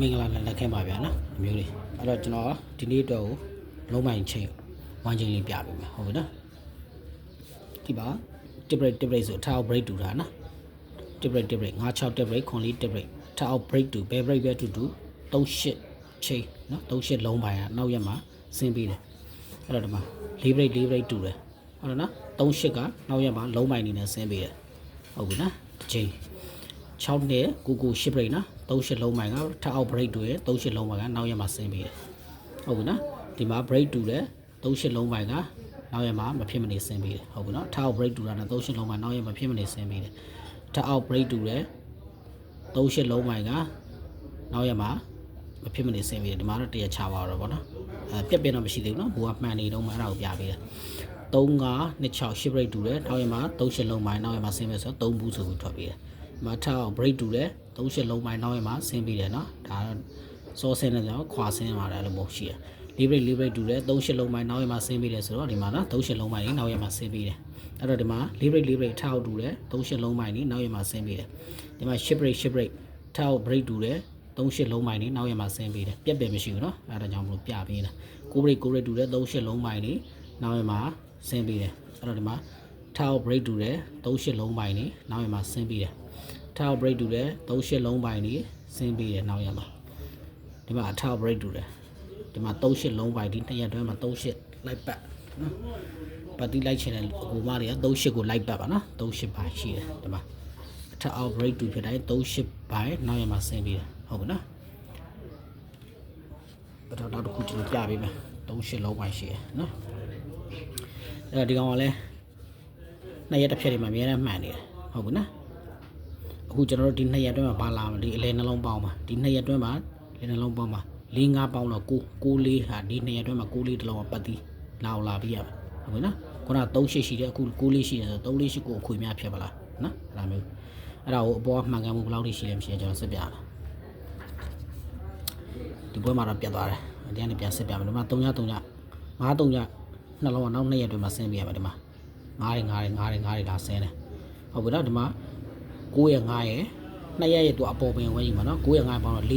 မင်္ဂလာလက်ခဲပါဗျာနော်အမျိုးလေးအဲ့တော့ကျွန်တော်ဒီနေ့အတွက်ကိုလုံးမိုင်ချိန်ဝမ်းချိန်လေးပြပေးမယ်ဟုတ်ပြီနော်ဒီပါ tip break tip break ဆိုထားအောင် break တူတာနော် tip break tip break 56 tip break ခွန်လေး tip break ထားအောင် break တူဘယ် break ပဲတူတူ38ချိန်နော်38လုံးပိုင်းကနောက်ရက်မှာဆင်းပြီးတယ်အဲ့တော့ဒီမှာ4 break 4 break တူတယ်ဟုတ်တယ်နော်38ကနောက်ရက်မှာလုံးပိုင်းနေနဲ့ဆင်းပြီးတယ်ဟုတ်ပြီနော်တစ်ချိန် 6နှစ်ကိုကို10 break နော်38လုံးပိုင်းကထအောက် break တူရဲ့38လုံးပိုင်းကနောက်ရက်မှာဆင်းပြီးတယ်ဟုတ်ပြီနော်ဒီမှာ break တူတယ်38လုံးပိုင်းကနောက်ရက်မှာမဖြစ်မနေဆင်းပြီးတယ်ဟုတ်ပြီနော်ထအောက် break တူတာနဲ့38လုံးပိုင်းနောက်ရက်မဖြစ်မနေဆင်းပြီးတယ်ထအောက် break တူတယ်38လုံးပိုင်းကနောက်ရက်မှာမဖြစ်မနေဆင်းပြီးတယ်ဒီမှာတော့တရချပါတော့ဗောနော်အဲပြက်ပြက်တော့မရှိသေးဘူးနော်ဘူကမှန်နေတော့မှအဲ့ဒါကိုပြပေးတယ်3 5 2 6 10 break တူတယ်နောက်ရက်မှာ38လုံးပိုင်းနောက်ရက်မှာဆင်းမယ်ဆိုတော့3ဘူးဆိုပြီးထွက်ပြီးတယ် မထအောင် break တူတယ်သုံးရှစ်လုံးပိုင်းနောက်ရင်မှာဆင်းပြီးတယ်နော်ဒါစောဆင်းနေကြောင်ခွာဆင်းလာတယ်လို့မဟုတ်ရှိတယ် libre break libre break တူတယ်သုံးရှစ်လုံးပိုင်းနောက်ရင်မှာဆင်းပြီးတယ်ဆိုတော့ဒီမှာနော်သုံးရှစ်လုံးပိုင်းကြီးနောက်ရင်မှာဆင်းပြီးတယ်အဲ့တော့ဒီမှာ libre break libre break ထအောင်တူတယ်သုံးရှစ်လုံးပိုင်းကြီးနောက်ရင်မှာဆင်းပြီးတယ်ဒီမှာ ship break ship break ထအောင် break တူတယ်သုံးရှစ်လုံးပိုင်းကြီးနောက်ရင်မှာဆင်းပြီးတယ်ပြက်ပယ်မရှိဘူးနော်အဲ့ဒါကြောင့်မလို့ပြပေးတာကို break ကို break တူတယ်သုံးရှစ်လုံးပိုင်းကြီးနောက်ရင်မှာဆင်းပြီးတယ်အဲ့တော့ဒီမှာ ထအောင် break တူတယ်သုံးရှစ်လုံးပိုင်းကြီးနောက်ရင်မှာဆင်းပြီးတယ်ထောက် break တူတယ်38လုံးပိုင်းနေဆင်းပြီးတယ်နောက်ရမှာဒီမှာအထောက် break တူတယ်ဒီမှာ38လုံးပိုင်းဒီနှစ်ရက်တွဲမှာ38လိုက်ပတ်နော်ပတ်တိလိုက်ချင်တဲ့ဟိုမတွေက38ကိုလိုက်ပတ်ပါနော်38ပိုင်းရှိတယ်ဒီမှာအထောက် break တူဖြစ်တိုင်း38ပိုင်းနောက်ရမှာဆင်းပြီးတယ်ဟုတ်ပြီနော်အထောက်နောက်တစ်ခုကျွန်တော်ပြပေးမယ်38လုံးပိုင်းရှိတယ်နော်အဲ့ဒါဒီကောင်ကလည်း နှစ်ရက်တစ်ဖြတ်တွေမှာအများနဲ့မှန်နေတယ်ဟုတ်ပြီနော်အခုကျွန်တော်တို့ဒီနှစ်ရက်အတွင်းမှာပါလာမှာဒီအလဲနှလုံးပေါင်းမှာဒီနှစ်ရက်အတွင်းမှာလဲနှလုံးပေါင်းမှာ၄၅ပေါင်းတော့ကိုကိုလေးဟာဒီနှစ်ရက်အတွင်းမှာကိုလေးတစ်လုံးကပတ်တီးလာအောင်လာပြီးရမယ်ဟုတ်ပြီနော်ခုန3ရှိရှိတယ်အခုကိုလေးရှိတယ်ဆို3လေးရှိကိုအခွေများဖြစ်ပါလားနော်အဲ့ဒါမျိုးအဲ့ဒါကိုအပေါ်မှန်ကန်မှုဘယ်လောက်ထိရှိလဲမရှိရင်ကျွန်တော်စစ်ပြရမယ်ဒီဘွဲမှာတော့ပြတ်သွားတယ်ဒီကနေပြန်စစ်ပြမယ်ဒီမှာ3ည3ည5 3ညနှလုံးကနောက်2ရက်အတွင်းမှာဆင်းပြရမယ်ဒီမှာ ငားတယ်ငားတယ်ငားတယ်ငားတယ်လာဆင်းတယ်ဟုတ်ပြီနော်ဒီမှာ9ရက်9ရက်နှစ်ရက်ရဲ့သူအပေါ်ပင်ဝဲကြီးမှာနော်9ရက်9ရက်ပေါင်းတော့4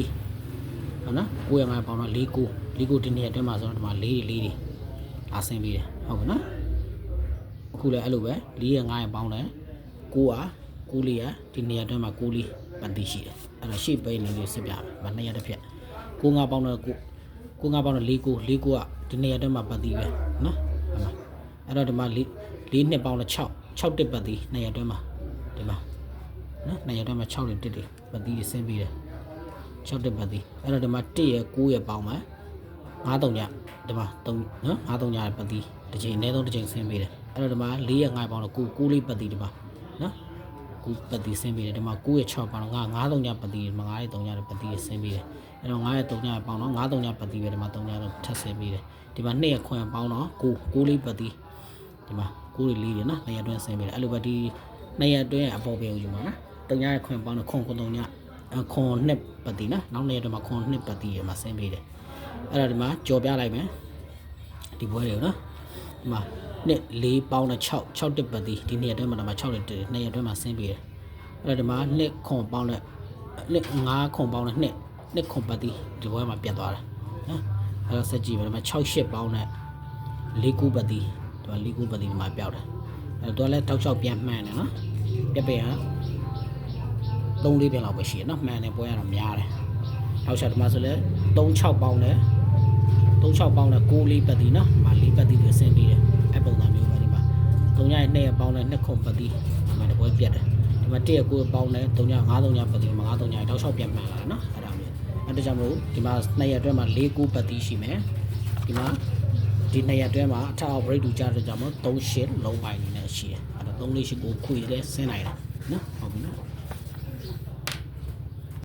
ဟုတ်နော်9ရက်9ရက်ပေါင်းတော့4 9 4 9ဒီနေ့အတွင်းမှာဆိုတော့ဒီမှာ4တွေ4တွေလာဆင်းပြီးတယ်ဟုတ်ပြီနော်အခုလည်းအဲ့လိုပဲ4ရက်9ရက်ပေါင်းတယ်9ဟာ9လေးရဒီနေ့အတွင်းမှာ9လေးပန်တိရှိတယ်အဲ့တော့ရှေ့ပိန်လေးကိုစစ်ပြမယ်မနှစ်ရက်တစ်ဖြက်9 9ပေါင်းတော့9ကိုငါပေါင်းတော့၄ကို၄ကိုကဒီနေရာတက်မှာပတ်သီးပဲနော်အဲ့မှာအဲ့တော့ဒီမှာ၄ 4နှစ်ပေါင်းတော့6 6တစ်ပတ်တိ2ရက်အတွင်းမှာဒီမှာနော်နိုင်ရတော့မှ6နဲ့1တွေပတ်တီးဆင်းပြီးတယ်6တက်ပတ်တီးအဲ့တော့ဒီမှာ1ရ9ရပေါင်းမှာ9တုံညဒီမှာ3နော်9တုံညရပတ်တီးတစ်ချိန်အနည်းဆုံးတစ်ချိန်ဆင်းပြီးတယ်အဲ့တော့ဒီမှာ4ရ9ပေါင်းတော့9 9လေးပတ်တီးဒီမှာနော်9ပတ်တီးဆင်းပြီးတယ်ဒီမှာ9ရ6ပေါင်းတော့9 9တုံညပတ်တီးဒီမှာ9ရ3ညရပတ်တီးဆင်းပြီးတယ်အဲ့တော့9ရ3ညပေါင်းတော့9တုံညပတ်တီးပဲဒီမှာ3ညတော့ထပ်ဆင်းပြီးတယ်ဒီမှာ2ရခွင်ပေါင်းတော့9 9လေးပတ်တီး ဒီမှာ9လေးလေးတယ်နော်2ရအတွင်းဆင်းပြီးတယ်အဲ့လိုပဲဒီ2ရအတွင်းအပေါ်ပဲယူမှာနော်တုံညရဲ့ခွင်ပေါင်းတော့ခွန်ခွန်တုံညအခွန်နှစ်ပတ်တီနော်နောက်နေ့တော့မှခွန်နှစ်ပတ်တီရမှာဆင်းပေးတယ်အဲ့ဒါဒီမှာကြော်ပြလိုက်မယ်ဒီဘွဲတွေနော်ဒီမှာနှစ်၄ပေါင်းနဲ့6 6တစ်ပတ်တီဒီနေ့အတွင်းမှာတော့မှ6တစ်နေ့အတွင်းမှာဆင်းပေးတယ်အဲ့ဒါဒီမှာနှစ်ခွန်ပေါင်းနဲ့နှစ်5ခွန်ပေါင်းနဲ့နှစ်နှစ်ခွန်ပတ်တီဒီဘွဲမှာပြတ်သွားတယ်နော်အဲ့တော့ဆက်ကြည့်မယ်ဒီမှာ6 8ပေါင်းနဲ့၄ခုပတ် တီဒီမှာ၄ခုပတ်တီဒီမှာပြောက်တယ်အဲ့တော့လည်းတောက်ချောက်ပြန်မှန်တယ်နော်ပြက်ပင်ဟာ3လေးပြန်လောက်ပဲရှိရနော်မှန်တယ်ပွဲရတော့များတယ်နောက်ချက်ဒီမှာဆိုလဲ36ပေါင်းနဲ့36ပေါင်းနဲ့6လေးပတ်တီနော်ဒီမှာ4ပတ်တီကိုဆင်းပြီးတယ်အဲ့ပုံစံမျိုးပဲဒီမှာ3ညရဲ့2ရက်ပေါင်းနဲ့2ခုပတ်တီဒီမှာတပွဲပြတ်တယ်ဒီမှာ1ရက်9ပေါင်းနဲ့3ည5 3ညပတ်တီမှာ5 3ညတောက်လျှောက်ပြန်မှန်လာတယ်နော်အဲ့ဒါမျိုးအဲ့ဒါကြောင့်မလို့ဒီမှာ2ရက်အတွင်းမှာ4 9ပတ်တီရှိမယ်ဒီမှာ ဒီ2ရက်အတွင်းမှာအထက်အောက် break တူကြတဲ့ကြောင့်မလို့3 shit လုံးပိုင်းနေနဲ့ရှိတယ်အဲ့ဒါ3 4 8 9ခွေလဲဆင်းနိုင်တယ်နော်ဟုတ်ပြီနော်